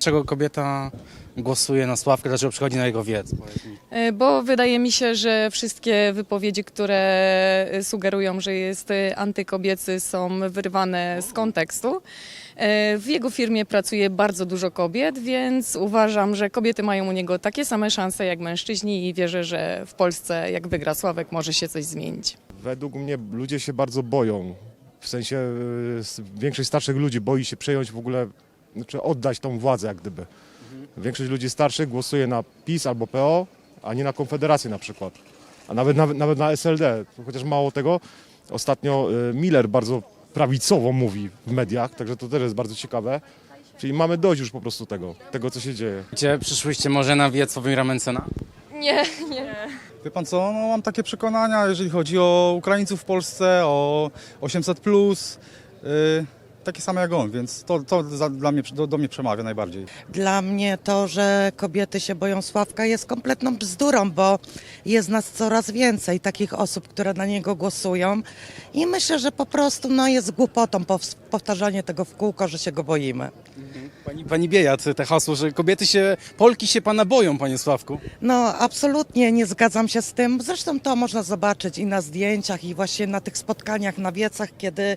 Dlaczego kobieta głosuje na Sławkę, dlaczego przychodzi na jego wiec? Powiedz mi. E, Bo wydaje mi się, że wszystkie wypowiedzi, które e, sugerują, że jest e, antykobiecy, są wyrwane z kontekstu. E, W jego firmie pracuje bardzo dużo kobiet, więc uważam, że kobiety mają u niego takie same szanse jak mężczyźni i wierzę, że w Polsce, jak wygra Sławek, może się coś zmienić. Według mnie ludzie się bardzo boją. W sensie y, s- większość starszych ludzi boi się przejąć w ogóle, znaczy oddać tą władzę jak gdyby. Większość ludzi starszych głosuje na PiS albo PO, a nie na Konfederację na przykład. A nawet, nawet, nawet na SLD. Chociaż mało tego, ostatnio y, Miller bardzo prawicowo mówi w mediach, także to też jest bardzo ciekawe. Czyli mamy dość już po prostu tego, tego co się dzieje. Gdzie przyszłyście może na wiec Sławomira Mencena? Nie, nie. Wie pan co, no, mam takie przekonania, jeżeli chodzi o Ukraińców w Polsce, o 800, yy, takie same jak on, więc to, to za, dla mnie, do, do mnie przemawia najbardziej. Dla mnie to, że kobiety się boją Sławka jest kompletną bzdurą, bo jest nas coraz więcej takich osób, które na niego głosują i myślę, że po prostu no, jest głupotą powtarzanie tego w kółko, że się go boimy. Pani, pani Biejat, te hasło, że kobiety się, Polki się pana boją, panie Sławku. No absolutnie nie zgadzam się z tym. Zresztą to można zobaczyć i na zdjęciach i właśnie na tych spotkaniach na wiecach, kiedy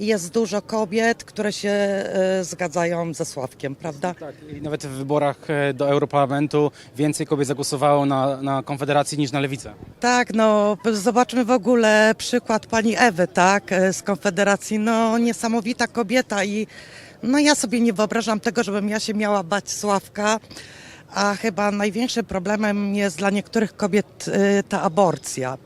jest dużo kobiet, które się e, zgadzają ze Sławkiem, prawda? Tak, i nawet w wyborach e, do Europarlamentu więcej kobiet zagłosowało na, na Konfederację niż na Lewicę. Tak, no zobaczmy w ogóle przykład pani Ewy, tak, e, z Konfederacji. No niesamowita kobieta i no ja sobie nie wyobrażam tego, żebym ja się miała bać Sławka. A chyba największym problemem jest dla niektórych kobiet ta aborcja.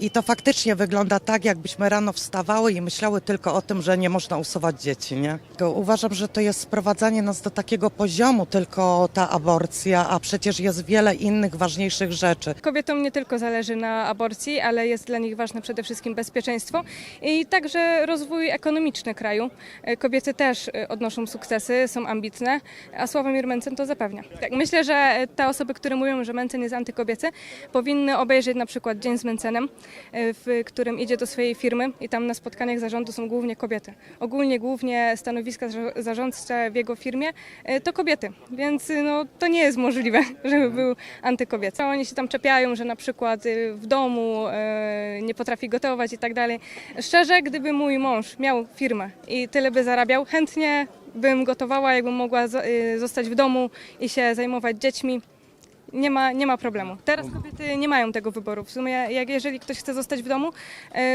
I to faktycznie wygląda tak, jakbyśmy rano wstawały i myślały tylko o tym, że nie można usuwać dzieci, nie? Uważam, że to jest sprowadzanie nas do takiego poziomu, tylko ta aborcja, a przecież jest wiele innych ważniejszych rzeczy. Kobietom nie tylko zależy na aborcji, ale jest dla nich ważne przede wszystkim bezpieczeństwo i także rozwój ekonomiczny kraju. E, Kobiety też e, odnoszą sukcesy, są ambitne, a Sławomir Mencen to zapewnia. Tak, myślę, że e, te osoby, które mówią, że Mencen jest antykobiecy, powinny obejrzeć na przykład Dzień z Mencenem, w którym idzie do swojej firmy i tam na spotkaniach zarządu są głównie kobiety. Ogólnie głównie stanowiska za- zarządcze w jego firmie e, to kobiety, więc e, no, to nie jest możliwe, żeby był antykobiecy. Oni się tam czepiają, że na przykład w domu nie potrafi gotować i tak dalej. Szczerze, gdyby mój mąż miał firmę i tyle by zarabiał, chętnie bym gotowała, jakbym mogła zo- zostać w domu i się zajmować dziećmi. Nie ma, nie ma problemu. Teraz kobiety nie mają tego wyboru. W sumie, jak jeżeli ktoś chce zostać w domu,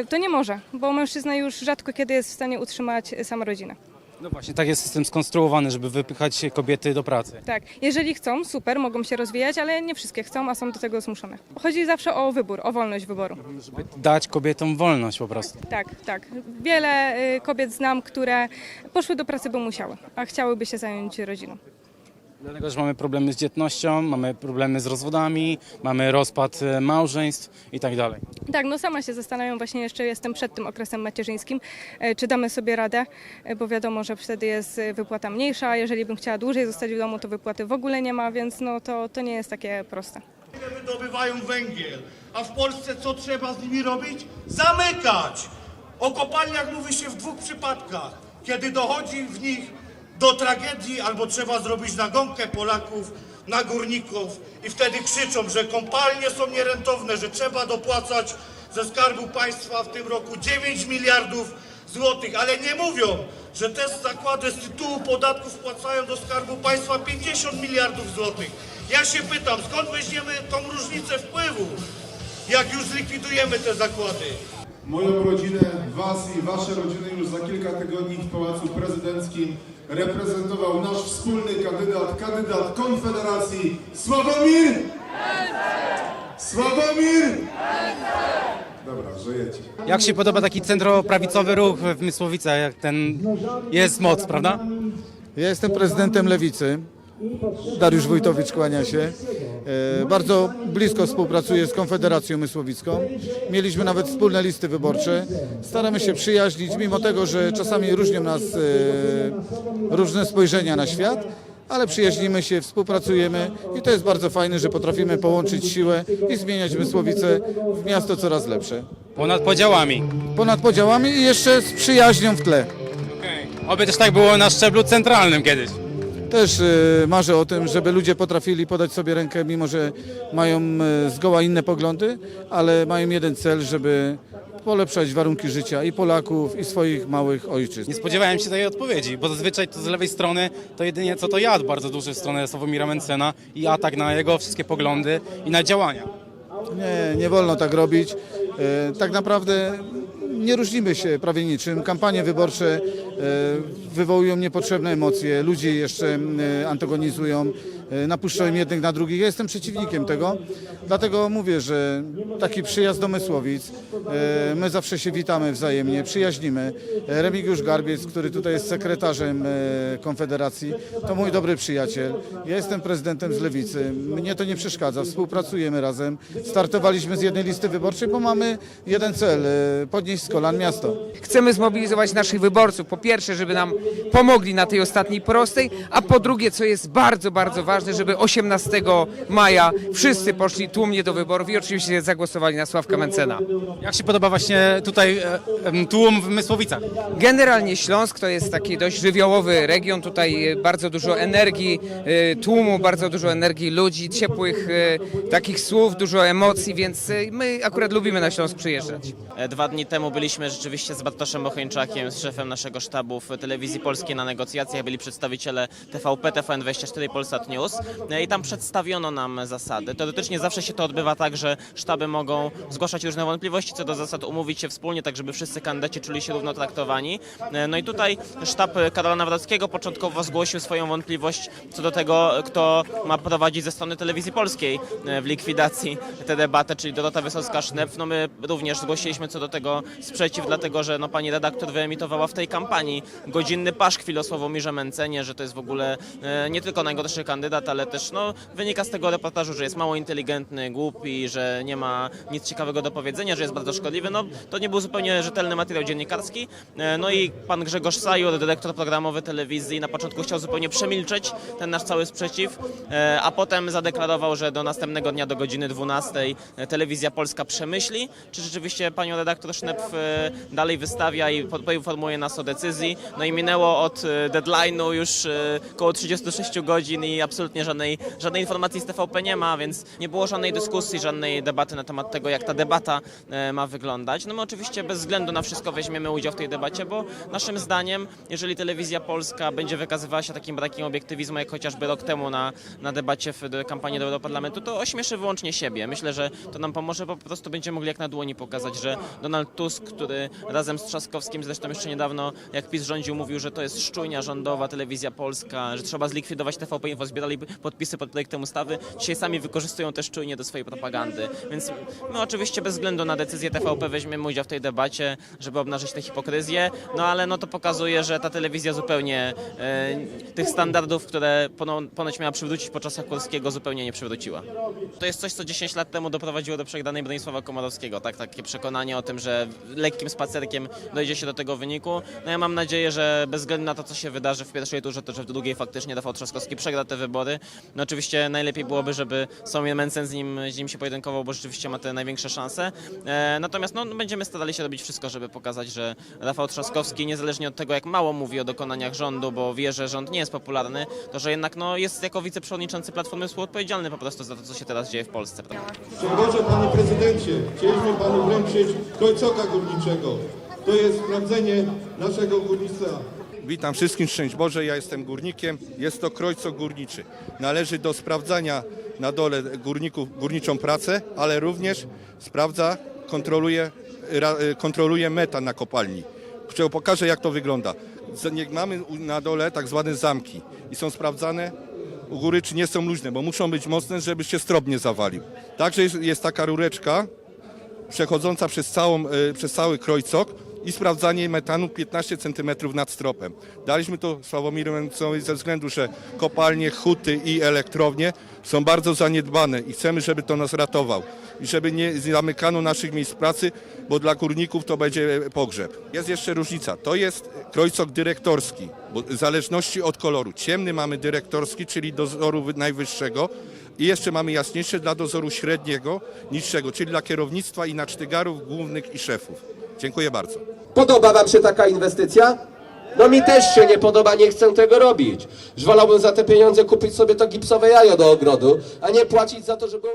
y, to nie może, bo mężczyzna już rzadko kiedy jest w stanie utrzymać y, sam rodzinę. No właśnie, tak jest system skonstruowany, żeby wypychać kobiety do pracy. Tak, jeżeli chcą, super, mogą się rozwijać, ale nie wszystkie chcą, a są do tego zmuszone. Chodzi zawsze o wybór, o wolność wyboru. Żeby dać kobietom wolność po prostu. Tak, tak. Wiele y, kobiet znam, które poszły do pracy, bo musiały, a chciałyby się zająć rodziną. Dlatego, że mamy problemy z dzietnością, mamy problemy z rozwodami, mamy rozpad e, małżeństw i tak dalej. Tak, no sama się zastanawiam, właśnie jeszcze jestem przed tym okresem macierzyńskim, e, czy damy sobie radę, e, bo wiadomo, że wtedy jest wypłata mniejsza, a jeżeli bym chciała dłużej zostać w domu, to wypłaty w ogóle nie ma, więc no to, to nie jest takie proste. wydobywają węgiel. A w Polsce co trzeba z nimi robić? Zamykać! O kopalniach mówi się w dwóch przypadkach. Kiedy dochodzi w nich do tragedii albo trzeba zrobić nagonkę Polaków na górników i wtedy krzyczą, że kopalnie są nierentowne, że trzeba dopłacać ze Skarbu Państwa w tym roku 9 miliardów złotych, ale nie mówią, że te zakłady z tytułu podatków wpłacają do Skarbu Państwa 50 miliardów złotych. Ja się pytam, skąd weźmiemy tą różnicę wpływu, jak już zlikwidujemy te zakłady? Moją rodzinę, Was i Wasze rodziny już za kilka tygodni w Pałacu Prezydenckim reprezentował nasz wspólny kandydat, kandydat Konfederacji Sławomir! Sławomir! Dobra, żyjecie. Jak się podoba taki centroprawicowy ruch w Mysłowicach, jak ten jest moc, prawda? Ja jestem prezydentem Lewicy. Dariusz Wójtowicz kłania się. E, Bardzo blisko współpracuję z Konfederacją Mysłowicką. Mieliśmy nawet wspólne listy wyborcze. Staramy się przyjaźnić, mimo tego, że czasami różnią nas e, różne spojrzenia na świat, ale przyjaźnimy się, współpracujemy i to jest bardzo fajne, że potrafimy połączyć siłę i zmieniać Mysłowice w miasto coraz lepsze. Ponad podziałami. Ponad podziałami i jeszcze z przyjaźnią w tle. Oby też tak było na szczeblu centralnym kiedyś. Też e, marzę o tym, żeby ludzie potrafili podać sobie rękę, mimo że mają e, zgoła inne poglądy, ale mają jeden cel, żeby polepszać warunki życia i Polaków, i swoich małych ojczyzn. Nie spodziewałem się tej odpowiedzi, bo zazwyczaj to z lewej strony to jedynie co to jad bardzo duży w stronę Sławomira Mencena i atak na jego wszystkie poglądy i na działania. Nie, nie wolno tak robić. E, Tak naprawdę nie różnimy się prawie niczym. Kampanie wyborcze wywołują niepotrzebne emocje, ludzi jeszcze e, antagonizują, e, napuszczają jednych na drugich. Ja jestem przeciwnikiem tego, dlatego mówię, że taki przyjazd do Mysłowic, e, my zawsze się witamy wzajemnie, przyjaźnimy. E, Remigiusz Garbiec, który tutaj jest sekretarzem e, Konfederacji, to mój dobry przyjaciel. Ja jestem prezydentem z Lewicy. Mnie to nie przeszkadza, współpracujemy razem. Startowaliśmy z jednej listy wyborczej, bo mamy jeden cel, e, podnieść z kolan miasto. Chcemy zmobilizować naszych wyborców. Po pierwsze, żeby nam pomogli na tej ostatniej prostej, a po drugie, co jest bardzo, bardzo ważne, żeby 18 maja wszyscy poszli tłumnie do wyborów i oczywiście zagłosowali na Sławka Mencena. Jak się podoba właśnie tutaj e, em, tłum w Mysłowicach? Generalnie Śląsk to jest taki dość żywiołowy region, tutaj bardzo dużo energii e, tłumu, bardzo dużo energii ludzi, ciepłych e, takich słów, dużo emocji, więc my akurat lubimy na Śląsk przyjeżdżać. E, Dwa dni temu byliśmy rzeczywiście z Bartoszem Bocheńczakiem, z szefem naszego sztabu w telewizji polskiej na negocjacjach. Byli przedstawiciele TVP, TVN24 i Polsat News E, i tam przedstawiono nam zasady. Teoretycznie zawsze się to odbywa tak, że sztaby mogą zgłaszać różne wątpliwości co do zasad, umówić się wspólnie, tak żeby wszyscy kandydaci czuli się równo traktowani. No i tutaj sztab Karola Nawrockiego początkowo zgłosił swoją wątpliwość co do tego, kto ma prowadzić ze strony telewizji polskiej e, w likwidacji tę debatę, czyli Dorota Wysocka-Sznepf. No my również zgłosiliśmy co do tego sprzeciw, dlatego że no, pani redaktor wyemitowała w tej kampanii godzinny paszkwil o Sławomirze Mencenie, że to jest w ogóle e, nie tylko najgorszy kandydat, ale też no, wynika z tego reportażu, że jest mało inteligentny, głupi, że nie ma nic ciekawego do powiedzenia, że jest bardzo szkodliwy. No, to nie był zupełnie rzetelny materiał dziennikarski. E, No i pan Grzegorz Sajur, dyrektor programowy telewizji, na początku chciał zupełnie przemilczeć ten nasz cały sprzeciw, e, a potem zadeklarował, że do następnego dnia do godziny 12 e, telewizja polska przemyśli, czy rzeczywiście panią redaktor Sznepf dalej wystawia i po- poinformuje nas o decyzji. No i minęło od e, deadline'u już e, około 36 godzin i absolutnie żadnej, żadnej informacji z TVP nie ma, więc nie było żadnej dyskusji, żadnej debaty na temat tego, jak ta debata e, ma wyglądać. No my oczywiście bez względu na wszystko weźmiemy udział w tej debacie, bo naszym zdaniem, jeżeli telewizja polska będzie wykazywała się takim brakiem obiektywizmu, jak chociażby rok temu na, na debacie w kampanii do Europarlamentu, to ośmieszy wyłącznie siebie. Myślę, że to nam pomoże, bo po prostu będziemy mogli jak na dłoni pokazać, że Donald Tusk, który razem z Trzaskowskim, zresztą jeszcze niedawno, jak PiS rządził, mówił, że to jest szczujnia rządowa, telewizja polska, że trzeba zlikwidować TVP Info, zbierali podpisy pod projektem ustawy, dzisiaj sami wykorzystują te szczujnie do swojej propagandy. Więc my oczywiście bez względu na decyzję TVP weźmiemy udział w tej debacie, żeby obnażyć tę hipokryzję, no ale no to pokazuje, że ta telewizja zupełnie e, tych standardów, które pono, ponoć miała przywrócić po czasach Kurskiego, zupełnie nie przywróciła. To jest coś, co 10 lat temu doprowadziło do przegranej Bronisława Komorowskiego, tak? Takie przekonanie o tym, że lekkim spacerkiem dojdzie się do tego wyniku. No ja mam nadzieję, że bez względu na to, co się wydarzy w pierwszej turze, to że w drugiej faktycznie Rafał Trzaskowski przegra te wybory. No oczywiście najlepiej byłoby, żeby Sławomir Mencen z nim, z nim się pojedynkował, bo rzeczywiście ma te największe szanse. E, natomiast no, będziemy starali się robić wszystko, żeby pokazać, że Rafał Trzaskowski, niezależnie od tego, jak mało mówi o dokonaniach rządu, bo wie, że rząd nie jest popularny, to że jednak no, jest jako wiceprzewodniczący Platformy współodpowiedzialny po prostu za to, co się teraz dzieje w Polsce. Boże, Panie Prezydencie, chcieliśmy Panu wręczyć Końcoka Górniczego. To jest sprawdzenie naszego górnictwa. Witam wszystkim, szczęść Boże, ja jestem górnikiem. Jest to krojco górniczy. Należy do sprawdzania na dole górników górniczą pracę, ale również sprawdza, kontroluje, ra, kontroluje metan na kopalni. Czego pokażę jak to wygląda. Mamy na dole tak zwane zamki i są sprawdzane u góry, czy nie są luźne, bo muszą być mocne, żeby się strop nie zawalił. Także jest, jest taka rureczka, przechodząca przez, całą, e, przez cały krojcok i sprawdzanie metanu 15 cm nad stropem. Daliśmy to Sławomirowi Mencowi ze względu, że kopalnie, huty i elektrownie są bardzo zaniedbane i chcemy, żeby to nas ratował i żeby nie zamykano naszych miejsc pracy, bo dla górników to będzie pogrzeb. Jest jeszcze różnica. To jest krojcok dyrektorski, bo w zależności od koloru. Ciemny mamy dyrektorski, czyli dozoru wy- najwyższego, i jeszcze mamy jaśniejsze dla dozoru średniego, niższego, czyli dla kierownictwa i nacztygarów głównych i szefów. Dziękuję bardzo. Podoba Wam się taka inwestycja? No mi też się nie podoba, nie chcę tego robić. Wolałbym za te pieniądze kupić sobie to gipsowe jajo do ogrodu, a nie płacić za to, żeby...